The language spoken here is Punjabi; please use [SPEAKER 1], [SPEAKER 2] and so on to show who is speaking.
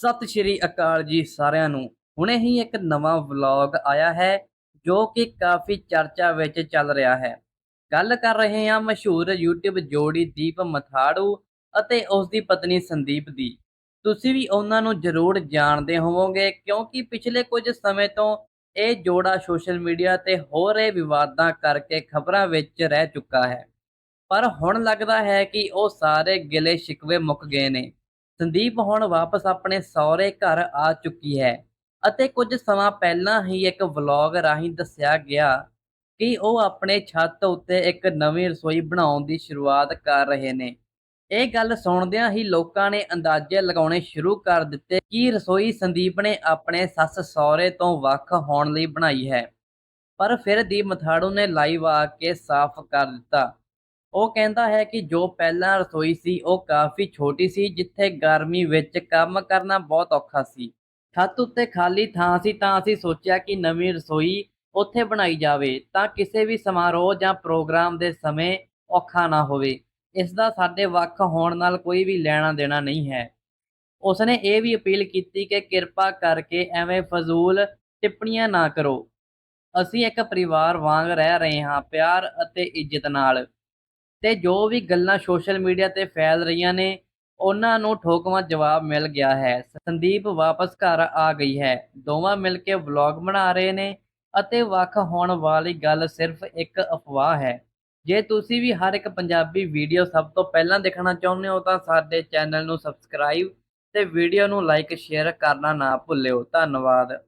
[SPEAKER 1] ਸਤਿ ਸ਼੍ਰੀ ਅਕਾਲ ਜੀ ਸਾਰਿਆਂ ਨੂੰ। ਹੁਣੇ ਹੀ ਇੱਕ ਨਵਾਂ ਵਲੌਗ ਆਇਆ ਹੈ, ਜੋ ਕਿ ਕਾਫੀ ਚਰਚਾ ਵਿੱਚ ਚੱਲ ਰਿਹਾ ਹੈ। ਗੱਲ ਕਰ ਰਹੇ ਹਾਂ ਮਸ਼ਹੂਰ YouTube ਜੋੜੀ ਦੀਪ ਮਥਾੜੂ ਅਤੇ ਉਸ ਦੀ ਪਤਨੀ ਸੰਦੀਪ ਦੀ। ਤੁਸੀਂ ਵੀ ਉਹਨਾਂ ਨੂੰ ਜ਼ਰੂਰ ਜਾਣਦੇ ਹੋਵੋਗੇ, ਕਿਉਂਕਿ ਪਿਛਲੇ ਕੁਝ ਸਮੇਂ ਤੋਂ ਇਹ ਜੋੜਾ ਸੋਸ਼ਲ ਮੀਡੀਆ ਤੇ ਹੋ ਰਹੇ ਵਿਵਾਦਾਂ ਕਰਕੇ ਖਬਰਾਂ ਵਿੱਚ ਰਹਿ ਚੁੱਕਾ ਹੈ। ਪਰ ਹੁਣ ਲੱਗਦਾ ਹੈ ਕਿ ਉਹ ਸਾਰੇ ਗਿਲੇ ਸ਼ਿਕਵੇ ਮੁੱਕ ਗਏ ਨੇ। ਸੰਦੀਪ ਹੁਣ ਵਾਪਸ ਆਪਣੇ ਸਹੁਰੇ ਘਰ ਆ ਚੁੱਕੀ ਹੈ ਅਤੇ ਕੁਝ ਸਮਾਂ ਪਹਿਲਾਂ ਹੀ ਇੱਕ ਵਲੌਗ ਰਾਹੀਂ ਦੱਸਿਆ ਗਿਆ ਕਿ ਉਹ ਆਪਣੇ ਛੱਤ ਉੱਤੇ ਇੱਕ ਨਵੀਂ ਰਸੋਈ ਬਣਾਉਣ ਦੀ ਸ਼ੁਰੂਆਤ ਕਰ ਰਹੇ ਨੇ। ਇਹ ਗੱਲ ਸੁਣਦਿਆਂ ਹੀ ਲੋਕਾਂ ਨੇ ਅੰਦਾਜ਼ੇ ਲਗਾਉਣੇ ਸ਼ੁਰੂ ਕਰ ਦਿੱਤੇ ਕਿ ਰਸੋਈ ਸੰਦੀਪ ਨੇ ਆਪਣੇ ਸੱਸ ਸਹੁਰੇ ਤੋਂ ਵੱਖ ਹੋਣ ਲਈ ਬਣਾਈ ਹੈ। ਪਰ ਫਿਰ ਦੀ ਮਥਾੜੂ ਨੇ ਲਾਈਵ ਆ ਕੇ ਸਾਫ਼ ਕਰ ਦਿੱਤਾ। ਉਹ ਕਹਿੰਦਾ ਹੈ ਕਿ ਜੋ ਪਹਿਲਾਂ ਰਸੋਈ ਸੀ, ਉਹ ਕਾਫੀ ਛੋਟੀ ਸੀ, ਜਿੱਥੇ ਗਰਮੀ ਵਿੱਚ ਕੰਮ ਕਰਨਾ ਬਹੁਤ ਔਖਾ ਸੀ। ਛੱਤ ਉੱਤੇ ਖਾਲੀ ਥਾਂ ਸੀ, ਤਾਂ ਅਸੀਂ ਸੋਚਿਆ ਕਿ ਨਵੀਂ ਰਸੋਈ ਉੱਥੇ ਬਣਾਈ ਜਾਵੇ, ਤਾਂ ਕਿਸੇ ਵੀ ਸਮਾਰੋਹ ਜਾਂ ਪ੍ਰੋਗਰਾਮ ਦੇ ਸਮੇਂ ਔਖਾ ਨਾ ਹੋਵੇ। ਇਸ ਦਾ ਸਾਡੇ ਵੱਖ ਹੋਣ ਨਾਲ ਕੋਈ ਵੀ ਲੈਣਾ ਦੇਣਾ ਨਹੀਂ ਹੈ। ਉਸਨੇ ਇਹ ਵੀ ਅਪੀਲ ਕੀਤੀ ਕਿ ਕਿਰਪਾ ਕਰਕੇ ਐਵੇਂ ਫਜ਼ੂਲ ਟਿੱਪਣੀਆਂ ਨਾ ਕਰੋ। ਅਸੀਂ ਇੱਕ ਪਰਿਵਾਰ ਵਾਂਗ ਰਹਿ ਰਹੇ ਹਾਂ, ਪਿਆਰ ਅਤੇ ਇੱਜ਼ਤ ਨਾਲ। ਤੇ ਜੋ ਵੀ ਗੱਲਾਂ ਸੋਸ਼ਲ ਮੀਡੀਆ ਤੇ ਫੈਲ ਰਹੀਆਂ ਨੇ, ਉਹਨਾਂ ਨੂੰ ਠੋਕਵਾਂ ਜਵਾਬ ਮਿਲ ਗਿਆ ਹੈ। ਸੰਦੀਪ ਵਾਪਸ ਘਰ ਆ ਗਈ ਹੈ। ਦੋਵਾਂ ਮਿਲ ਕੇ ਵਲੌਗ ਬਣਾ ਰਹੇ ਨੇ ਅਤੇ ਵੱਖ ਹੋਣ ਵਾਲੀ ਗੱਲ ਸਿਰਫ ਇੱਕ ਅਫਵਾਹ ਹੈ। ਜੇ ਤੁਸੀਂ ਵੀ ਹਰ ਇੱਕ ਪੰਜਾਬੀ ਵੀਡੀਓ ਸਭ ਤੋਂ ਪਹਿਲਾਂ ਦੇਖਣਾ ਚਾਹੁੰਦੇ ਹੋ, ਤਾਂ ਸਾਡੇ ਚੈਨਲ ਨੂੰ ਸਬਸਕ੍ਰਾਈਬ ਤੇ ਵੀਡੀਓ ਨੂੰ ਲਾਈਕ, ਸ਼ੇਅਰ ਕਰਨਾ ਨਾ ਭੁੱਲਿਓ। ਧੰਨਵਾਦ।